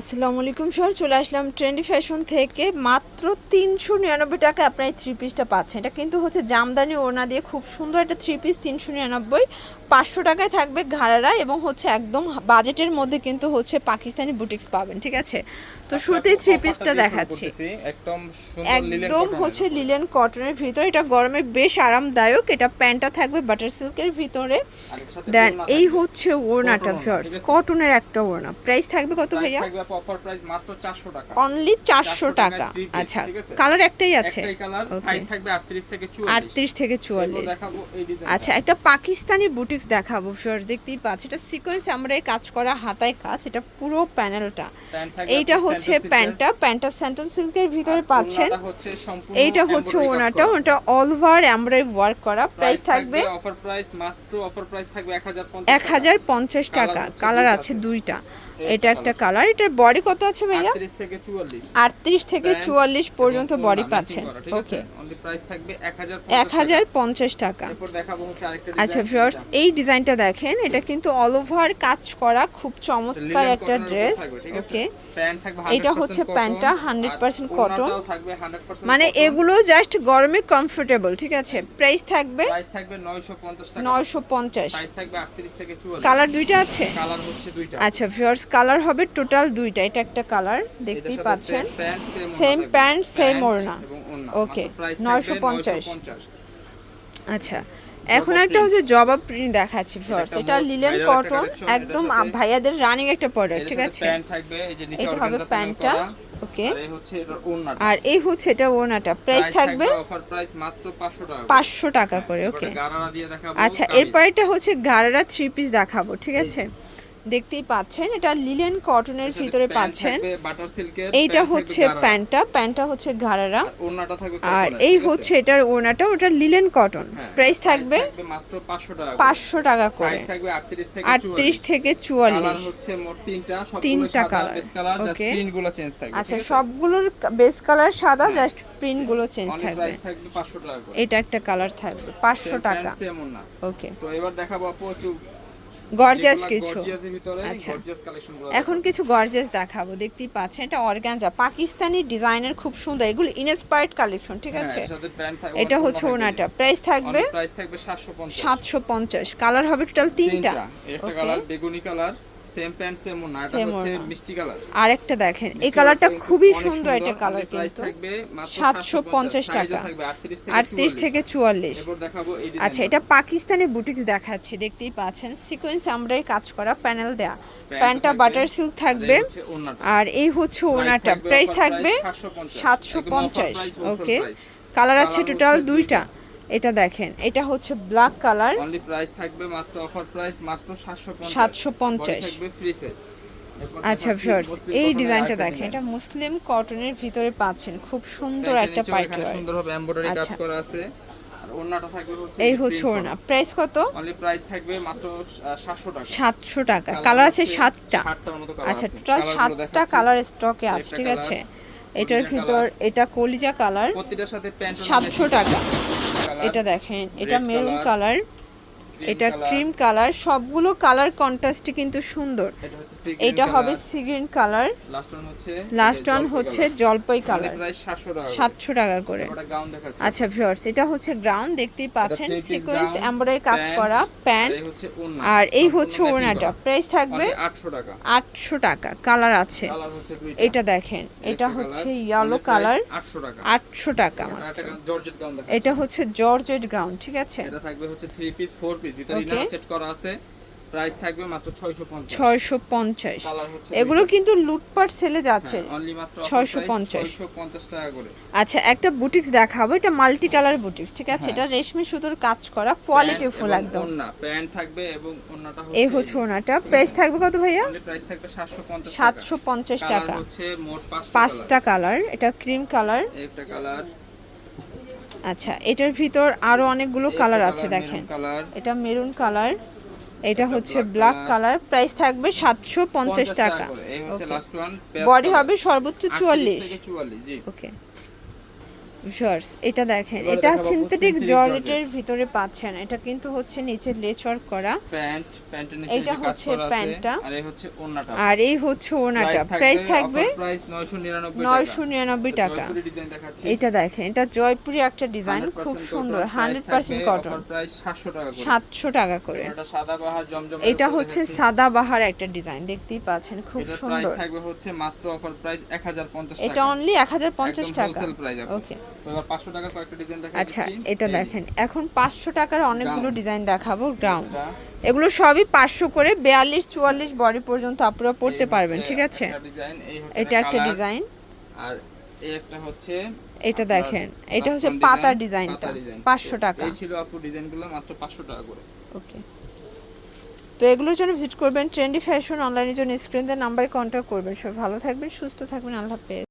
আসসালামু আলাইকুম স্যার চলে আসলাম ট্রেন্ডি ফ্যাশন থেকে। মাত্র তিনশো নিরানব্বই টাকা আপনার এই থ্রি পিসটা পাচ্ছেন। এটা কিন্তু হচ্ছে জামদানি ওড়না দিয়ে খুব সুন্দর একটা থ্রি পিস তিনশো নিরানব্বই। পাঁচশো টাকায় থাকবে ঘাড়ারা এবং হচ্ছে একদম বাজেটের মধ্যে কিন্তু হচ্ছে পাকিস্তানি বুটিক্স পাবেন ঠিক আছে? তো শুরুতেই থ্রি পিসটা দেখাচ্ছি। একদম একদম হচ্ছে লিলেন কটনের ভিতর। এটা গরমে বেশ আরামদায়ক। এটা প্যান্টটা থাকবে বাটার সিল্কের ভিতরে। দেন এই হচ্ছে ওড়নাটা আছে? কটনের একটা ওড়না। প্রাইস থাকবে কত ভাইয়া? থাকবে অফার প্রাইস মাত্র 400 টাকা। অনলি চারশো 400 টাকা। আচ্ছা কালার একটাই আছে? একটাই কালার সাইজ থাকবে 38 থেকে 44 আটত্রিশ থেকে এরপর চুয়াল্লিশ। দেখাবো এই ডিজাইন আচ্ছা একটা পাকিস্তানি বুটিক্স দেখাবো ফিওর দেখতেই পাচ্ছি এটা সিকোয়েন্স আমরা এই কাজ করা হাতায় কাজ এটা পুরো প্যানেলটা এইটা হচ্ছে silk-এর। প্যান্টটা প্যান্টটা স্যান্টন সিল্কের ভিতরে পাচ্ছেন। এইটা হচ্ছে ওনাটা ওটা অল ওভার এমব্রয়ডারি ওয়ার্ক করা। প্রাইস থাকবে অফার প্রাইস মাত্র অফার প্রাইস থাকবে 1050 এক হাজার পঞ্চাশ Colour টাকা কালার আছে। দুইটা। এটা একটা কালার এটার বডি কত আছে ভাইয়া? 38 থেকে 44 আটত্রিশ থেকে Pant চুয়াল্লিশ পর্যন্ত বডি পাচ্ছেন। আছে? ওকে Only price থাকবে 1050 এক হাজার পঞ্চাশ টাকা। এরপর দেখাবো হচ্ছে আরেকটা আচ্ছা ভিউয়ার্স এই ডিজাইনটা দেখেন এটা কিন্তু অল ওভার কাজ করা খুব চমৎকার একটা ড্রেস? ওকে প্যান্ট থাকবে এটা হচ্ছে প্যান্টটা আর 100% cotton। ওড়নাটাও থাকবে 100% মানে এগুলো জাস্ট গরমে কমফোর্টেবল ঠিক আছে? প্রাইস থাকবে প্রাইস থাকবে 950 টাকা। নয়শো পঞ্চাশ। সাইজ থাকবে 38 থেকে 44 কালার দুইটা আছে? কালার হচ্ছে দুইটা। আচ্ছা ভিউয়ার্স কালার হবে টোটাল দুইটা। এটা একটা কালার দেখতেই পাচ্ছেন। সেম প্যান্ট সেম ওড়না। থাকবে 950 950 আচ্ছা এখন একটা হচ্ছে জবা প্রিন্ট দেখাচ্ছি ভিউয়ার্স এটা লিলেন কটন একদম ভাইয়াদের রানিং একটা প্রোডাক্ট ঠিক আছে? এটা হবে প্যান্টটা ওকে আর এই হচ্ছে এটা ওনাটা প্রাইস থাকবে অফার প্রাইস মাত্র 500 টাকা করে। পাঁচশো টাকা করে এরপরে ওকে আচ্ছা কামিজ। এরপরেটা হচ্ছে গারারা থ্রি পিস দেখাবো ঠিক আছে? দেখতেই পাচ্ছেন এটা লিলেন কটনের ভিতরে পাচ্ছেন। এইটা হচ্ছে প্যান্টটা প্যান্টটা হচ্ছে গারারা আর এই হচ্ছে এটার ওনাটা ওটা লিলেন কটন। প্রাইস থাকবে মাত্র 500 টাকা করে। পাঁচশো টাকা করে। সাইজ থাকবে 38 থেকে আটত্রিশ থেকে চুয়াল্লিশ। হচ্ছে মোট তিনটা কালার। থাকবে আচ্ছা সবগুলোর বেস কালার সাদা জাস্ট প্রিন্টগুলো চেঞ্জ থাকবে। প্রাইস থাকবে 500 টাকা করে। এটা একটা কালার থাকবে পাঁচশো টাকা। ওকে তো এবার দেখাবো আপু একটু গর্জিয়াস যেগুলা কিছু। আচ্ছা। এখন কিছু গর্জাস দেখাবো। দেখতেই পাচ্ছেন এটা অর্গানজা পাকিস্তানি ডিজাইনের খুব সুন্দর। এগুলো ইনস্পায়ার্ড কালেকশন ঠিক হ্যাঁ, আছে? এটা হচ্ছে ওনাটা। প্রাইস থাকবে প্রাইস থাকবে 750 সাতশো পঞ্চাশ। কালার হবে টোটাল তিনটা। বেগুনি কালার সেম প্যান্ট সেম ওড়না। এটা হচ্ছে মিষ্টি কালার। আরেকটা দেখেন এই কালারটা খুবই সুন্দর একটা কালার কিন্তু। থাকবে মাত্র 750 750 টাকা। থাকবে 38 থেকে 44 থেকে চুয়াল্লিশ। দেখাবো এই আচ্ছা এটা পাকিস্তানি বুটিক্স দেখাচ্ছি দেখতেই পাচ্ছেন। সিকোয়েন্স আমরাই কাজ করা প্যানেল দেয়া। প্যান্টটা বাটার সিল্ক থাকবে। আর এই হচ্ছে ওনাটা প্রাইস থাকবে 750 সাতশো পঞ্চাশ। ওকে কালার আছে টোটাল দুইটা। এটা দেখেন এটা হচ্ছে ব্ল্যাক কালার অনলি প্রাইস থাকবে মাত্র অফার প্রাইস মাত্র 750 750 থাকবে ফ্রি সাইজ আচ্ছা ভিউয়ার্স এই ডিজাইনটা দেখেন এটা মুসলিম কটনের ভিতরে পাচ্ছেন খুব সুন্দর একটা পাইট সুন্দরভাবে এমব্রয়ডারি কাজ আচ্ছা। করা আছে। আর ওড়নাটা থাকবে হচ্ছে এই হচ্ছে ওড়না। প্রাইস কত? অনলি প্রাইস থাকবে মাত্র 700 টাকা। সাতশো টাকা। কালার আছে সাতটা। সাতটার মতো কালার আচ্ছা টোটাল Colour গুলো সাতটা কালার স্টকে আছে ঠিক আছে? এটার ভিতর এটা কলিজা কালার প্রতিটার সাথে প্যান্ট সাতশো টাকা। এটা দেখেন এটা মেরুন কালার এটা ক্রিম কালার সবগুলো কালার কন্ট্রাস্টে কিন্তু সুন্দর। এটা হবে colour, sea green colour last one হচ্ছে লাস্ট ওয়ান হচ্ছে জলপাই কালার প্রাইস 700 টাকা সাতশো টাকা করে। ওটা গাউন দেখাচ্ছি। আচ্ছা ভিউয়ার্স এটা হচ্ছে গ্রাউন্ড দেখতেই পাচ্ছেন সিকোয়েন্স এমব্রয়ডারি কাজ করা প্যান্ট আর এই হচ্ছে ওড়নাটা। প্রাইস থাকবে 800 টাকা। আটশো টাকা। কালার আছে। এটা দেখেন এটা হচ্ছে ইয়েলো কালার 800 টাকা। আটশো টাকা এটা হচ্ছে জর্জেট গ্রাউন্ড ঠিক আছে? এটা থাকবে হচ্ছে 3 পিস 4 পিস ভিতরে ইনার সেট করা আছে প্রাইস থাকবে মাত্র 650 ছয়শো পঞ্চাশ। কালার হচ্ছে এগুলো কিন্তু লুটপাট সেলে যাচ্ছে। অনলি মাত্র 650 650 টাকা করে। আচ্ছা একটা বুটিক্স দেখাবো। এটা মাল্টি কালার বুটিক্স ঠিক আছে? হ্যাঁ। এটা রেশমি সুতোর কাজ করা কোয়ালিটি ফুল একদম। ওড়না প্যান্ট থাকবে এবং ওড়নাটা হচ্ছে এই হচ্ছে ওনাটা প্রাইস থাকবে কত ভাইয়া? প্রাইস থাকবে 750 টাকা। হচ্ছে মোট পাঁচটা কালার এটা ক্রিম কালার একটা কালার আচ্ছা এটার ভিতর আরও অনেকগুলো কালার আছে দেখেন। এটা মেরুন কালার এটা হচ্ছে ব্ল্যাক কালার প্রাইস থাকবে সাতশো পঞ্চাশ টাকা এই হচ্ছে লাস্ট ওয়ান বডি হবে সর্বোচ্চ চুয়াল্লিশ থেকে 44 জি। ওকে ভিউয়ার্স এটা দেখেন এটা সিনথেটিক জর্জেটের ভিতরে পাচ্ছেন এটা কিন্তু হচ্ছে নিচে লেচ ওয়ার্ক করা প্যান্ট প্যান্টের নিচে কাজ হচ্ছে প্যান্টটা। আর এই হচ্ছে ওন্নাটা আর এই হচ্ছে ওনাটা প্রাইস থাকবে প্রাইস 999 নয়শো নিরানব্বই টাকা। এটা দেখেন এটা জয়পুরি একটা ডিজাইন খুব সুন্দর হান্ড্রেড পার্সেন্ট কটন প্রাইস 700 টাকা করে। সাতশো টাকা করে। এটা সাদা বাহার জমজম এটা হচ্ছে সাদা বাহার একটা ডিজাইন দেখতেই পাচ্ছেন খুব প্রাইস সুন্দর। থাকবে হচ্ছে মাত্র অফার প্রাইস 1050 টাকা এটা অনলি এক হাজার পঞ্চাশ একদম টাকা। হোলসেল প্রাইস ওকে এবার 500 টাকার কয়েকটা ডিজাইন আচ্ছা এটা দেখেন এখন পাঁচশো টাকার অনেকগুলো ডিজাইন দেখাবো গ্রাউন্ড এগুলো সবই পাঁচশো করে বিয়াল্লিশ চুয়াল্লিশ বডি পর্যন্ত আপনারা পড়তে পারবেন ঠিক আছে? এটা একটা ডিজাইন আর এই একটা হচ্ছে এটা দেখেন এটা হচ্ছে পাতা ডিজাইনটা। পাঁচশো টাকা। এই ছিল আপু ডিজাইনগুলো মাত্র 500 টাকা করে। ওকে তো এগুলোর জন্য ভিজিট করবেন ট্রেন্ডি ফ্যাশন অনলাইনের জন্য স্ক্রিন নাম্বারে কন্ট্যাক্ট করবেন। সব ভালো থাকবেন সুস্থ থাকবেন আল্লাহ হাফেজ।